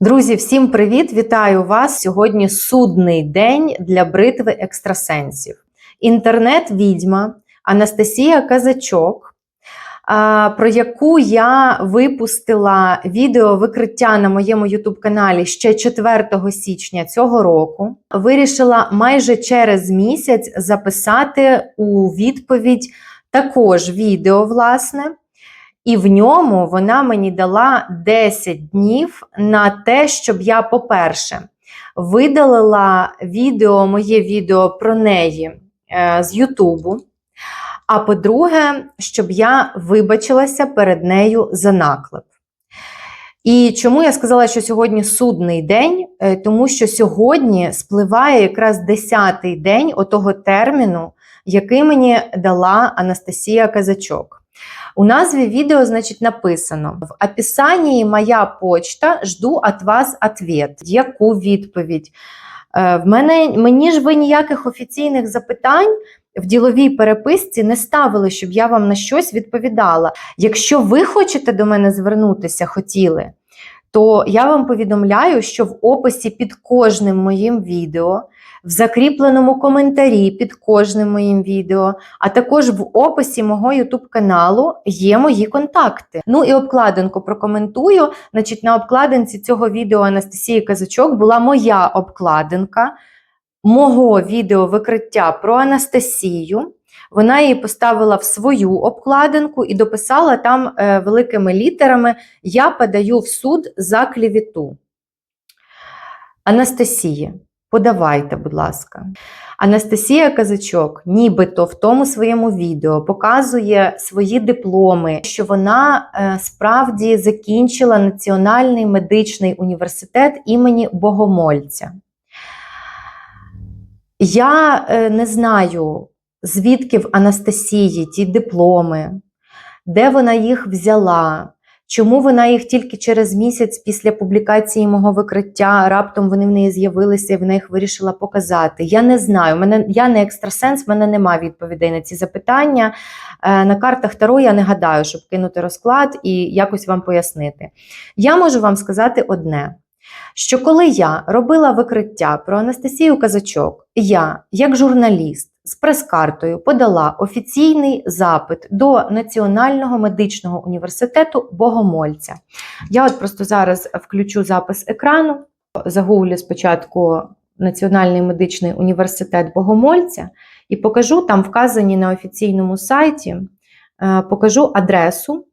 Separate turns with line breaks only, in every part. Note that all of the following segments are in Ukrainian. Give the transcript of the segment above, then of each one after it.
Друзі, всім привіт! Вітаю вас! Сьогодні судний день для бритви екстрасенсів. Інтернет-відьма Анастасія Казачок, про яку я випустила відео викриття на моєму ютуб-каналі ще 4 січня цього року. Вирішила майже через місяць записати у відповідь також відео, власне. І в ньому вона мені дала 10 днів на те, щоб я, по-перше, видалила відео, моє відео про неї е, з Ютубу. А по-друге, щоб я вибачилася перед нею за наклеп. І чому я сказала, що сьогодні судний день? Е, Тому що сьогодні спливає якраз 10-й день отого терміну, який мені дала Анастасія Казачок. У назві відео, значить, написано: в описанні моя почта, жду от вас ответ. Яку відповідь? Е, В мене мені ж ви ніяких офіційних запитань в діловій переписці не ставили, щоб я вам на щось відповідала. Якщо ви хочете до мене звернутися, хотіли, то я вам повідомляю, що в описі під кожним моїм відео, в закріпленому коментарі під кожним моїм відео, а також в описі мого YouTube каналу є мої контакти. Ну і обкладинку прокоментую. Значить, на обкладинці цього відео Анастасії Казачок була моя обкладинка мого відео викриття про Анастасію. Вона її поставила в свою обкладинку і дописала там е, великими літерами Я подаю в суд за клівіту. Анастасія, подавайте, будь ласка. Анастасія Казачок, нібито в тому своєму відео показує свої дипломи, що вона е, справді закінчила Національний медичний університет імені Богомольця. Я е, не знаю, звідки в Анастасії ті дипломи, де вона їх взяла, чому вона їх тільки через місяць після публікації мого викриття раптом вони в неї з'явилися і вона їх вирішила показати. Я не знаю. Мене, я не екстрасенс, в мене немає відповідей на ці запитання. Е, на картах Таро я не гадаю, щоб кинути розклад і якось вам пояснити. Я можу вам сказати одне. Що коли я робила викриття про Анастасію Казачок, я, як журналіст, з прес-картою подала офіційний запит до Національного медичного університету Богомольця. Я от просто зараз включу запис екрану, загуглю спочатку Національний медичний університет Богомольця і покажу там вказані на офіційному сайті, е, покажу адресу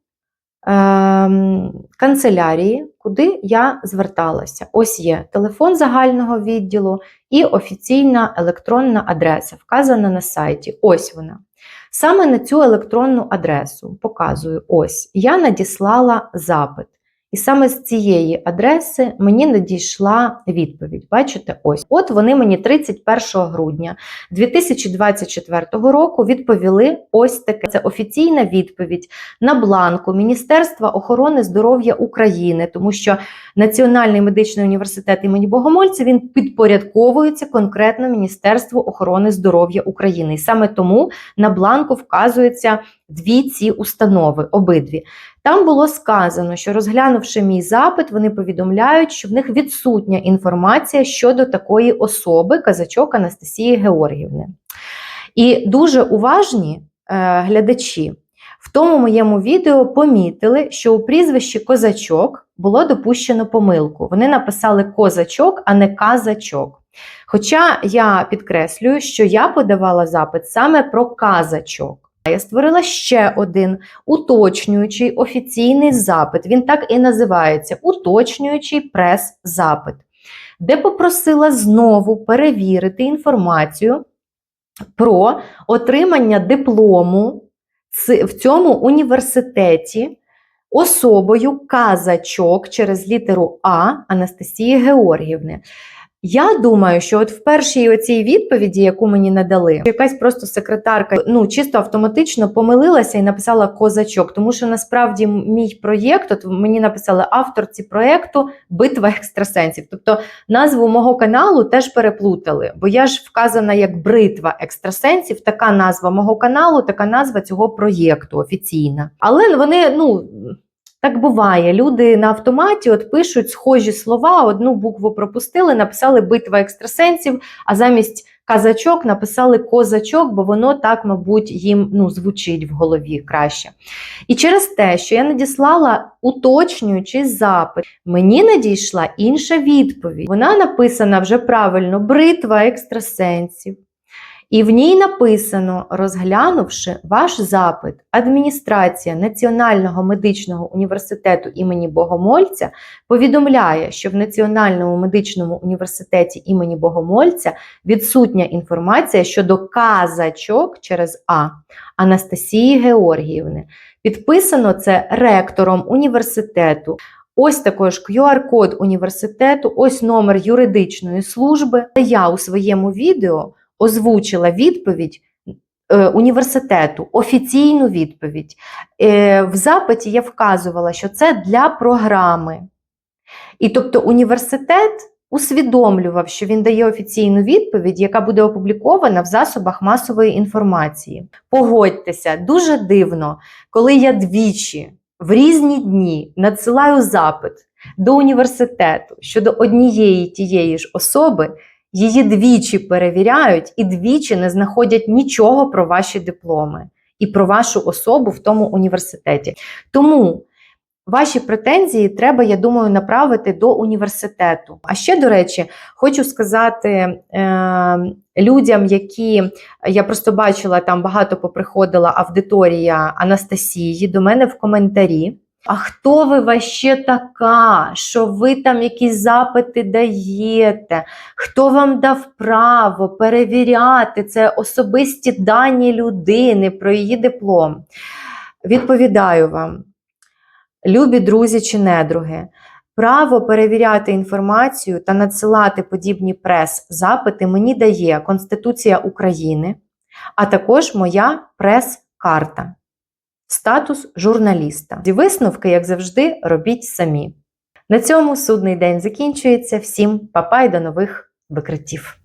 канцелярії, куди я зверталася. Ось є телефон загального відділу і офіційна електронна адреса, вказана на сайті. Ось вона. Саме на цю електронну адресу показую: ось я надіслала запит. І саме з цієї адреси мені надійшла відповідь. Бачите, ось. От вони мені 31 грудня 2024 року відповіли ось таке. Це офіційна відповідь на бланку Міністерства охорони здоров'я України, тому що Національний медичний університет імені Богомольця він підпорядковується конкретно Міністерству охорони здоров'я України. І саме тому на бланку вказуються дві ці установи, обидві. Там було сказано, що розглянувши мій запит, вони повідомляють, що в них відсутня інформація щодо такої особи, казачок Анастасії Георгівни. І дуже уважні е, глядачі в тому моєму відео помітили, що у прізвищі козачок було допущено помилку. Вони написали козачок, а не казачок. Хоча я підкреслюю, що я подавала запит саме про казачок. Я створила ще один уточнюючий офіційний запит. Він так і називається уточнюючий прес-запит, де попросила знову перевірити інформацію про отримання диплому в цьому університеті особою казачок через літеру А Анастасії Георгівни. Я думаю, що от в першій оцій відповіді, яку мені надали, якась просто секретарка ну чисто автоматично помилилася і написала козачок, тому що насправді мій проєкт, от мені написали авторці проєкту Битва екстрасенсів. Тобто назву мого каналу теж переплутали, бо я ж вказана як бритва екстрасенсів, така назва мого каналу, така назва цього проєкту офіційна. Але вони, ну. Так буває. Люди на автоматі от пишуть схожі слова, одну букву пропустили, написали битва екстрасенсів, а замість казачок написали козачок, бо воно так, мабуть, їм ну, звучить в голові краще. І через те, що я надіслала уточнюючий запит, мені надійшла інша відповідь. Вона написана вже правильно бритва екстрасенсів. І в ній написано, розглянувши ваш запит, адміністрація Національного медичного університету імені Богомольця повідомляє, що в Національному медичному університеті імені Богомольця відсутня інформація щодо казачок через А Анастасії Георгіївни. Підписано це ректором університету. Ось також QR-код університету, ось номер юридичної служби. Я у своєму відео озвучила відповідь е, університету, офіційну відповідь. Е, в запиті я вказувала, що це для програми. І тобто університет усвідомлював, що він дає офіційну відповідь, яка буде опублікована в засобах масової інформації. Погодьтеся, дуже дивно, коли я двічі в різні дні надсилаю запит до університету щодо однієї тієї ж особи, її двічі перевіряють і двічі не знаходять нічого про ваші дипломи і про вашу особу в тому університеті. Тому ваші претензії треба, я думаю, направити до університету. А ще, до речі, хочу сказати е, людям, які я просто бачила, там багато поприходила аудиторія Анастасії до мене в коментарі. А хто ви ваще така, що ви там якісь запити даєте? Хто вам дав право перевіряти це особисті дані людини про її диплом? Відповідаю вам, любі друзі чи недруги, право перевіряти інформацію та надсилати подібні прес-запити мені дає Конституція України, а також моя прес-карта. Статус журналіста. Ці висновки, як завжди, робіть самі. На цьому судний день закінчується. Всім па-па і до нових викриттів.